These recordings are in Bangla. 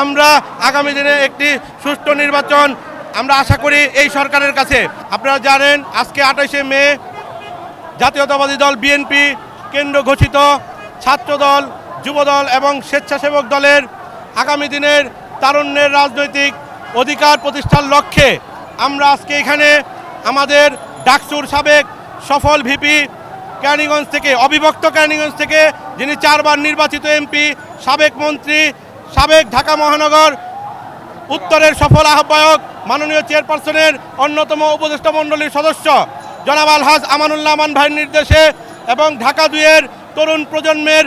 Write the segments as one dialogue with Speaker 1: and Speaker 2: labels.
Speaker 1: আমরা আগামী দিনে একটি সুষ্ঠু নির্বাচন আমরা আশা করি এই সরকারের কাছে। আপনারা জানেন, আজকে আঠাশে মে, জাতীয়তাবাদী দল বিএনপি কেন্দ্র ঘোষিত। ছাত্রদল, যুবদল এবং স্বেচ্ছাসেবক দলের আগামী দিনের তারুণ্যের রাজনৈতিক অধিকার প্রতিষ্ঠার লক্ষ্যে আমরা আজকে এখানে আমাদের ডাকসুর সাবেক সফল ভিপি ক্যানিগঞ্জ থেকে, অবিভক্ত ক্যানিগঞ্জ থেকে, যিনি চারবার নির্বাচিত এমপি, সাবেক মন্ত্রী সাবেক ঢাকা মহানগর উত্তরের সফল আহ্বায়ক, মাননীয় চেয়ারপারসনের অন্যতম উপদেষ্টা মণ্ডলীর সদস্য, জনাব আলহাজ আমানুল্লাহ আমান ভাইয়ের নির্দেশে এবং ঢাকা দুইয়ের তরুণ প্রজন্মের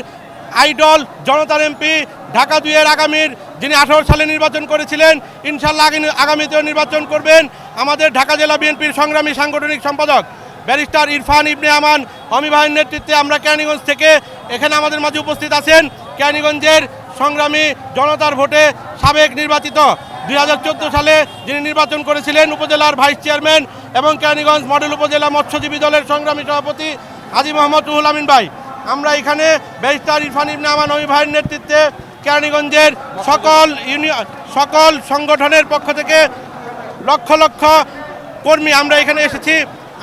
Speaker 1: আইডল, জনতার এমপি, ঢাকা দুইয়ের আগামীর যিনি আঠারো সালে নির্বাচন করেছিলেন ইনশাল্লাহ আগামী- আগামীতেও নির্বাচন করবেন আমাদের ঢাকা জেলা বিএনপির সংগ্রামী সাংগঠনিক সম্পাদক, ব্যারিস্টার ইরফান ইবনে আমান। অমি ভাইয়ের নেতৃত্বে আমরা কেরানীগঞ্জ থেকে এখানে আমাদের মাঝে উপস্থিত আছেন। কেরানীগঞ্জের সংগ্রামী জনতার ভোটে সাবেক নির্বাচিত দুই হাজার চোদ্দ সালে যিনি নির্বাচন করেছিলেন উপজেলার ভাইস চেয়ারম্যান এবং কেরানীগঞ্জ মডেল উপজেলা মৎস্যজীবী দলের সংগ্রামী সভাপতি হাজি মোহাম্মদ রুহুল আমিন ভাই। আমরা এখানে ব্যারিস্টার ইরফান ইবনে আমান অমি ভাইয়ের নেতৃত্বে কেরানীগঞ্জের সকল ইউনিয়ন সকল সংগঠনের পক্ষ থেকে লক্ষ লক্ষ কর্মী আমরা এখানে এসেছি।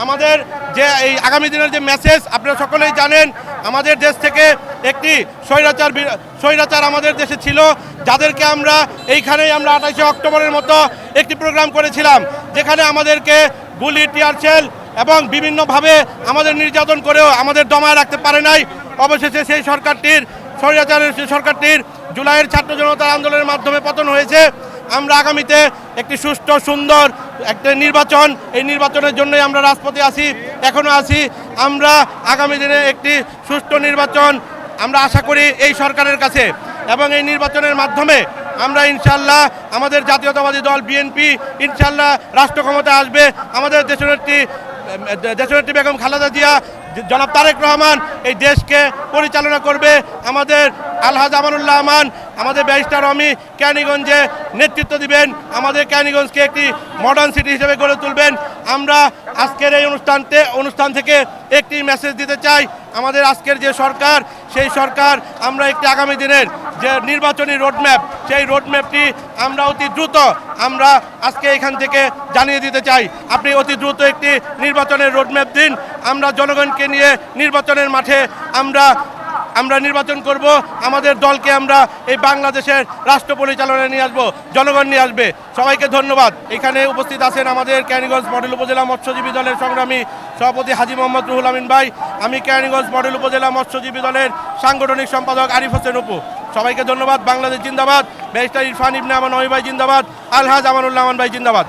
Speaker 1: আমাদের যে এই আগামী দিনের যে মেসেজ আপনারা সকলেই জানেন আমাদের দেশ থেকে একটি স্বৈরাচার স্বৈরাচার আমাদের দেশে ছিল, যাদেরকে আমরা এইখানেই আমরা আঠাশে অক্টোবরের মতো একটি প্রোগ্রাম করেছিলাম, যেখানে আমাদেরকে গুলি টিয়ারশেল এবং বিভিন্নভাবে আমাদের নির্যাতন করেও আমাদের দমায় রাখতে পারে নাই। অবশেষে সেই সরকারটির, স্বৈরাচারের সেই সরকারটির জুলাইয়ের ছাত্র জনতার আন্দোলনের মাধ্যমে পতন হয়েছে। আমরা আগামীতে একটি সুষ্ঠু, সুন্দর একটা নির্বাচন। এই নির্বাচনের জন্যই আমরা রাজপথে আছি এখনও আছি। আমরা আগামী দিনে একটি সুষ্ঠু নির্বাচন আমরা আশা করি এই সরকারের কাছে। এবং এই নির্বাচনের মাধ্যমে আমরা ইনশাল্লাহ আমাদের জাতীয়তাবাদী দল, বিএনপি, ইনশাল্লাহ রাষ্ট্র ক্ষমতায় আসবে। আমাদের দেশনেত্রী দেশনেত্রী বেগম খালেদা জিয়া জনাব তারেক রহমান এই দেশকে পরিচালনা করবে আমাদের আলহাজ আমানুল্লাহ আমান, আমাদের ব্যারিস্টার অমি ক্যানিগঞ্জে নেতৃত্ব দিবেন, আমাদের ক্যানিগঞ্জকে একটি মডার্ন সিটি হিসেবে গড়ে তুলবেন। আমরা আজকের এই অনুষ্ঠানতে, অনুষ্ঠান থেকে একটি মেসেজ দিতে চাই, আমাদের আজকের যে সরকার, সেই সরকার আমরা একটি আগামী দিনের যে নির্বাচনী রোডম্যাপ, সেই রোডম্যাপটি আমরা অতি দ্রুত আমরা আজকে এখান থেকে জানিয়ে দিতে চাই। আপনি অতি দ্রুত একটি নির্বাচনের রোডম্যাপ দিন। আমরা জনগণকে নিয়ে নির্বাচনের মাঠে আমরা আমরা নির্বাচন করব। আমাদের দলকে আমরা এই বাংলাদেশের রাষ্ট্র পরিচালনায় নিয়ে আসব, জনগণ নিয়ে আসবে। সবাইকে ধন্যবাদ। এখানে উপস্থিত আছেন আমাদের ক্যানিগঞ্জ মডেল উপজেলা মৎস্যজীবী দলের সংগ্রামী সভাপতি হাজি মোহাম্মদ রুহুল আমিন ভাই। আমি ক্যানিগঞ্জ মডেল উপজেলা মৎস্যজীবী দলের সাংগঠনিক সম্পাদক আরিফ হোসেন উপু সবাইকে ধন্যবাদ, বাংলাদেশ জিন্দাবাদ। ব্যারিস্টার ইরফান ইবনে আমান ভাই জিন্দাবাদ, আলহাজ আমানুল্লাহ আমান ভাই জিন্দাবাদ।